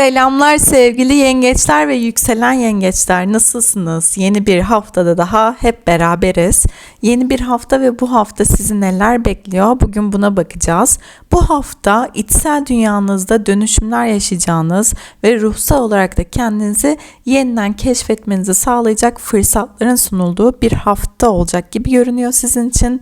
Selamlar sevgili yengeçler ve yükselen yengeçler. Nasılsınız? Yeni bir haftada daha hep beraberiz. Yeni bir hafta ve bu hafta sizi neler bekliyor? Bugün buna bakacağız. Bu hafta içsel dünyanızda dönüşümler yaşayacağınız ve ruhsal olarak da kendinizi yeniden keşfetmenizi sağlayacak fırsatların sunulduğu bir hafta olacak gibi görünüyor sizin için.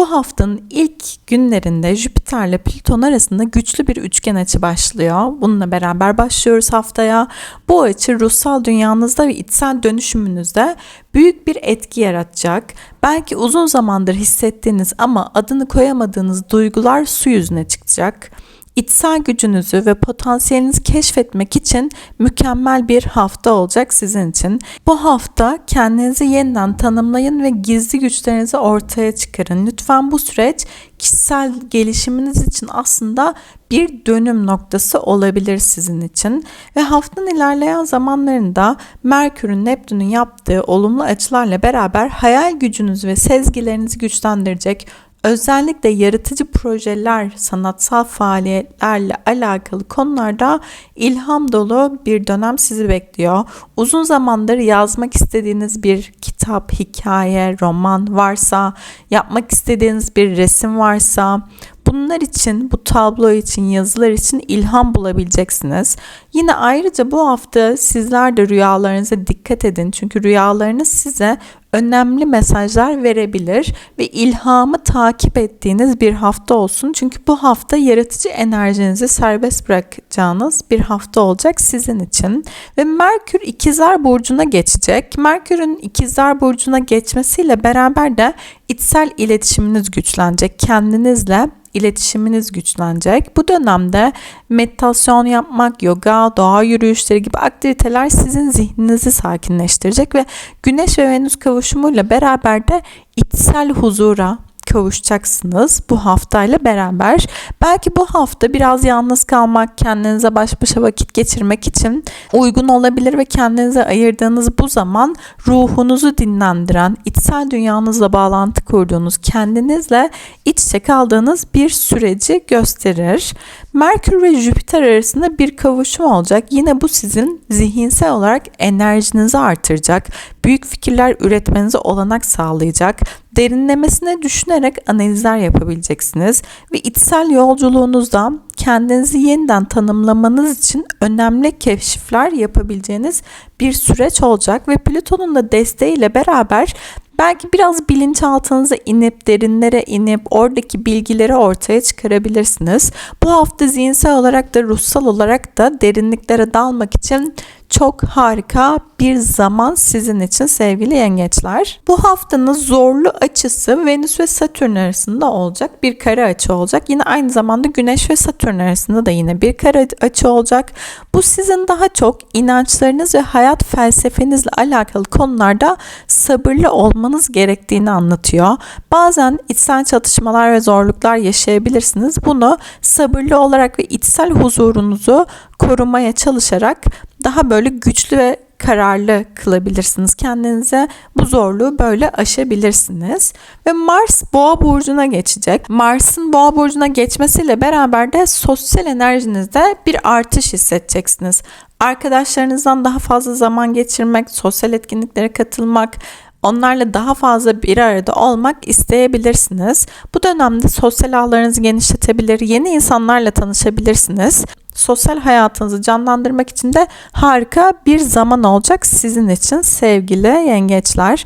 Bu haftanın ilk günlerinde Jüpiter ile Plüton arasında güçlü bir üçgen açı başlıyor. Bununla beraber başlıyoruz haftaya. Bu açı ruhsal dünyanızda ve içsel dönüşümünüzde büyük bir etki yaratacak. Belki uzun zamandır hissettiğiniz ama adını koyamadığınız duygular su yüzüne çıkacak içsel gücünüzü ve potansiyelinizi keşfetmek için mükemmel bir hafta olacak sizin için. Bu hafta kendinizi yeniden tanımlayın ve gizli güçlerinizi ortaya çıkarın. Lütfen bu süreç kişisel gelişiminiz için aslında bir dönüm noktası olabilir sizin için. Ve haftanın ilerleyen zamanlarında Merkür'ün Neptün'ün yaptığı olumlu açılarla beraber hayal gücünüzü ve sezgilerinizi güçlendirecek özellikle yaratıcı projeler, sanatsal faaliyetlerle alakalı konularda ilham dolu bir dönem sizi bekliyor. Uzun zamandır yazmak istediğiniz bir kitap, hikaye, roman varsa, yapmak istediğiniz bir resim varsa, Bunlar için, bu tablo için, yazılar için ilham bulabileceksiniz. Yine ayrıca bu hafta sizler de rüyalarınıza dikkat edin. Çünkü rüyalarınız size önemli mesajlar verebilir ve ilhamı takip ettiğiniz bir hafta olsun. Çünkü bu hafta yaratıcı enerjinizi serbest bırakacağınız bir hafta olacak sizin için. Ve Merkür ikizler burcuna geçecek. Merkür'ün ikizler burcuna geçmesiyle beraber de içsel iletişiminiz güçlenecek. Kendinizle iletişiminiz güçlenecek. Bu dönemde meditasyon yapmak, yoga, doğa yürüyüşleri gibi aktiviteler sizin zihninizi sakinleştirecek ve Güneş ve Venüs kavuşumuyla beraber de içsel huzura, kavuşacaksınız bu haftayla beraber. Belki bu hafta biraz yalnız kalmak, kendinize baş başa vakit geçirmek için uygun olabilir ve kendinize ayırdığınız bu zaman ruhunuzu dinlendiren, içsel dünyanızla bağlantı kurduğunuz, kendinizle iç kaldığınız bir süreci gösterir. Merkür ve Jüpiter arasında bir kavuşum olacak. Yine bu sizin zihinsel olarak enerjinizi artıracak. Büyük fikirler üretmenize olanak sağlayacak. Derinlemesine düşünerek analizler yapabileceksiniz ve içsel yolculuğunuzda kendinizi yeniden tanımlamanız için önemli keşifler yapabileceğiniz bir süreç olacak ve Plüton'un da desteğiyle beraber Belki biraz bilinçaltınıza inip derinlere inip oradaki bilgileri ortaya çıkarabilirsiniz. Bu hafta zihinsel olarak da ruhsal olarak da derinliklere dalmak için çok harika bir zaman sizin için sevgili yengeçler. Bu haftanın zorlu açısı Venüs ve Satürn arasında olacak. Bir kare açı olacak. Yine aynı zamanda Güneş ve Satürn arasında da yine bir kare açı olacak. Bu sizin daha çok inançlarınız ve hayat felsefenizle alakalı konularda sabırlı olmanız gerektiğini anlatıyor. Bazen içsel çatışmalar ve zorluklar yaşayabilirsiniz. Bunu sabırlı olarak ve içsel huzurunuzu korumaya çalışarak daha böyle güçlü ve kararlı kılabilirsiniz kendinize. Bu zorluğu böyle aşabilirsiniz. Ve Mars Boğa burcuna geçecek. Mars'ın Boğa burcuna geçmesiyle beraber de sosyal enerjinizde bir artış hissedeceksiniz. Arkadaşlarınızdan daha fazla zaman geçirmek, sosyal etkinliklere katılmak, Onlarla daha fazla bir arada olmak isteyebilirsiniz. Bu dönemde sosyal ağlarınızı genişletebilir, yeni insanlarla tanışabilirsiniz. Sosyal hayatınızı canlandırmak için de harika bir zaman olacak sizin için sevgili yengeçler.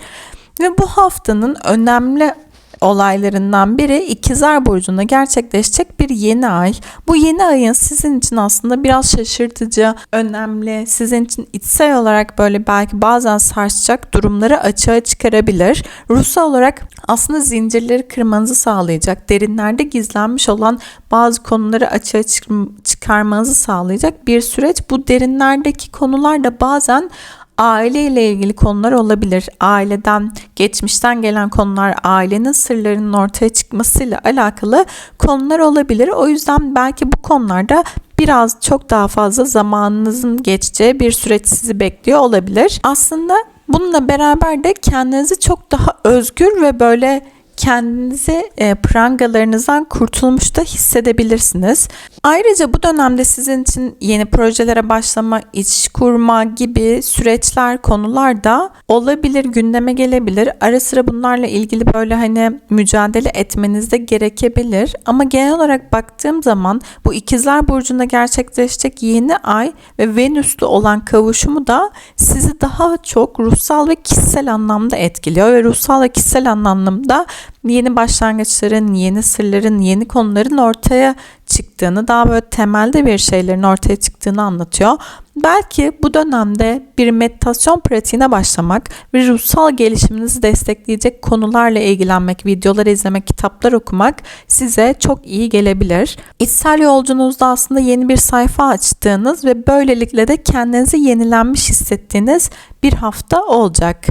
Ve bu haftanın önemli olaylarından biri İkizler Burcu'nda gerçekleşecek bir yeni ay. Bu yeni ayın sizin için aslında biraz şaşırtıcı, önemli, sizin için içsel olarak böyle belki bazen sarsacak durumları açığa çıkarabilir. Ruhsal olarak aslında zincirleri kırmanızı sağlayacak, derinlerde gizlenmiş olan bazı konuları açığa çıkarmanızı sağlayacak bir süreç. Bu derinlerdeki konular da bazen aile ile ilgili konular olabilir. Aileden, geçmişten gelen konular, ailenin sırlarının ortaya çıkmasıyla alakalı konular olabilir. O yüzden belki bu konularda biraz çok daha fazla zamanınızın geçeceği bir süreç sizi bekliyor olabilir. Aslında bununla beraber de kendinizi çok daha özgür ve böyle kendinizi e, prangalarınızdan kurtulmuş da hissedebilirsiniz. Ayrıca bu dönemde sizin için yeni projelere başlama, iş kurma gibi süreçler, konular da olabilir, gündeme gelebilir. Ara sıra bunlarla ilgili böyle hani mücadele etmeniz de gerekebilir. Ama genel olarak baktığım zaman bu ikizler burcunda gerçekleşecek yeni ay ve Venüs'lü olan kavuşumu da sizi daha çok ruhsal ve kişisel anlamda etkiliyor ve ruhsal ve kişisel anlamda yeni başlangıçların, yeni sırların, yeni konuların ortaya çıktığını, daha böyle temelde bir şeylerin ortaya çıktığını anlatıyor. Belki bu dönemde bir meditasyon pratiğine başlamak ve ruhsal gelişiminizi destekleyecek konularla ilgilenmek, videolar izlemek, kitaplar okumak size çok iyi gelebilir. İçsel yolcunuzda aslında yeni bir sayfa açtığınız ve böylelikle de kendinizi yenilenmiş hissettiğiniz bir hafta olacak.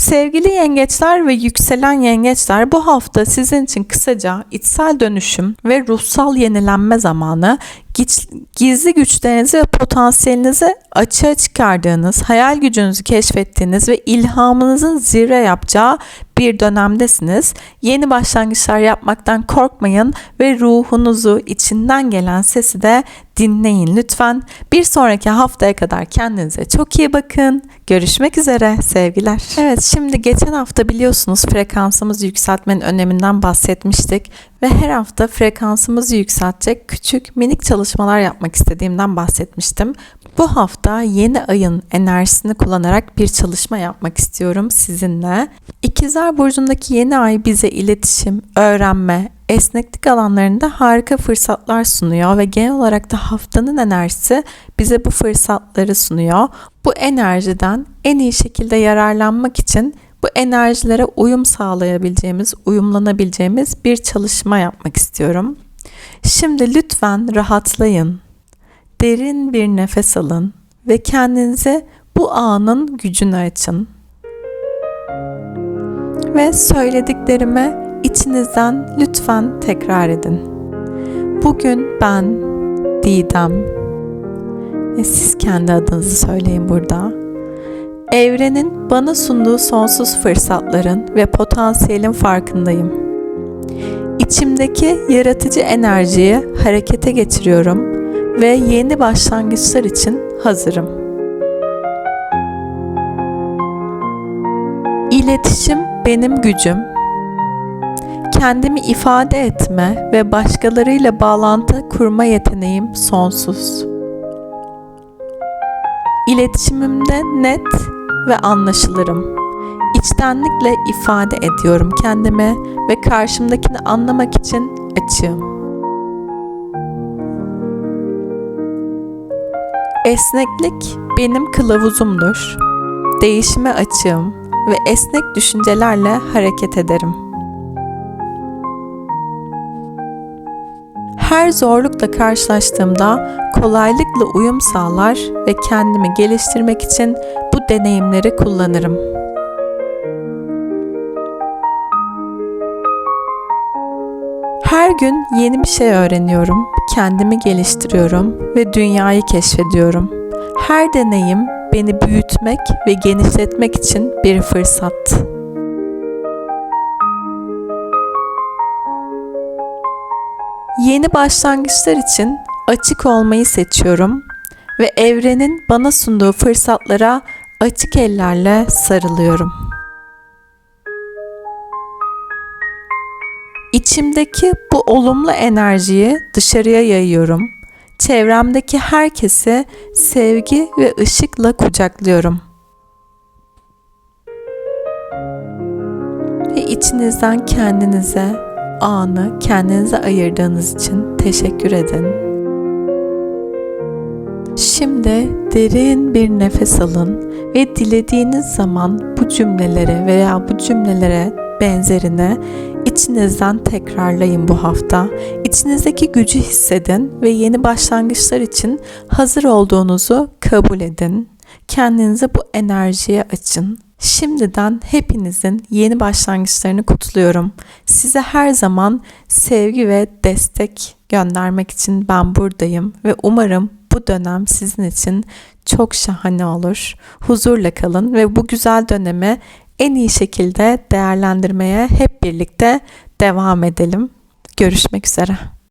Sevgili yengeçler ve yükselen yengeçler bu hafta sizin için kısaca içsel dönüşüm ve ruhsal yenilenme zamanı gizli güçlerinizi ve potansiyelinizi açığa çıkardığınız, hayal gücünüzü keşfettiğiniz ve ilhamınızın zirve yapacağı bir dönemdesiniz. Yeni başlangıçlar yapmaktan korkmayın ve ruhunuzu, içinden gelen sesi de dinleyin lütfen. Bir sonraki haftaya kadar kendinize çok iyi bakın. Görüşmek üzere sevgiler. Evet şimdi geçen hafta biliyorsunuz frekansımızı yükseltmenin öneminden bahsetmiştik ve her hafta frekansımızı yükseltecek küçük minik çalışmalar yapmak istediğimden bahsetmiştim. Bu hafta yeni ayın enerjisini kullanarak bir çalışma yapmak istiyorum sizinle. İkizler Burcu'ndaki yeni ay bize iletişim, öğrenme, esneklik alanlarında harika fırsatlar sunuyor ve genel olarak da haftanın enerjisi bize bu fırsatları sunuyor. Bu enerjiden en iyi şekilde yararlanmak için bu enerjilere uyum sağlayabileceğimiz, uyumlanabileceğimiz bir çalışma yapmak istiyorum. Şimdi lütfen rahatlayın. Derin bir nefes alın ve kendinize bu anın gücünü açın. Ve söylediklerimi içinizden lütfen tekrar edin. Bugün ben Didem. Ve siz kendi adınızı söyleyin burada. Evrenin bana sunduğu sonsuz fırsatların ve potansiyelin farkındayım. İçimdeki yaratıcı enerjiyi harekete geçiriyorum ve yeni başlangıçlar için hazırım. İletişim benim gücüm. Kendimi ifade etme ve başkalarıyla bağlantı kurma yeteneğim sonsuz. İletişimimde net ve anlaşılırım. İçtenlikle ifade ediyorum kendimi ve karşımdakini anlamak için açığım. Esneklik benim kılavuzumdur. Değişime açığım ve esnek düşüncelerle hareket ederim. Her zorlukla karşılaştığımda kolaylıkla uyum sağlar ve kendimi geliştirmek için bu deneyimleri kullanırım. Her gün yeni bir şey öğreniyorum, kendimi geliştiriyorum ve dünyayı keşfediyorum. Her deneyim beni büyütmek ve genişletmek için bir fırsat. Yeni başlangıçlar için açık olmayı seçiyorum ve evrenin bana sunduğu fırsatlara açık ellerle sarılıyorum. İçimdeki bu olumlu enerjiyi dışarıya yayıyorum. Çevremdeki herkesi sevgi ve ışıkla kucaklıyorum. Ve içinizden kendinize anı kendinize ayırdığınız için teşekkür edin. Şimdi derin bir nefes alın ve dilediğiniz zaman bu cümleleri veya bu cümlelere benzerini içinizden tekrarlayın bu hafta. İçinizdeki gücü hissedin ve yeni başlangıçlar için hazır olduğunuzu kabul edin. Kendinize bu enerjiye açın. Şimdiden hepinizin yeni başlangıçlarını kutluyorum. Size her zaman sevgi ve destek göndermek için ben buradayım ve umarım bu dönem sizin için çok şahane olur. Huzurla kalın ve bu güzel dönemi en iyi şekilde değerlendirmeye hep birlikte devam edelim. Görüşmek üzere.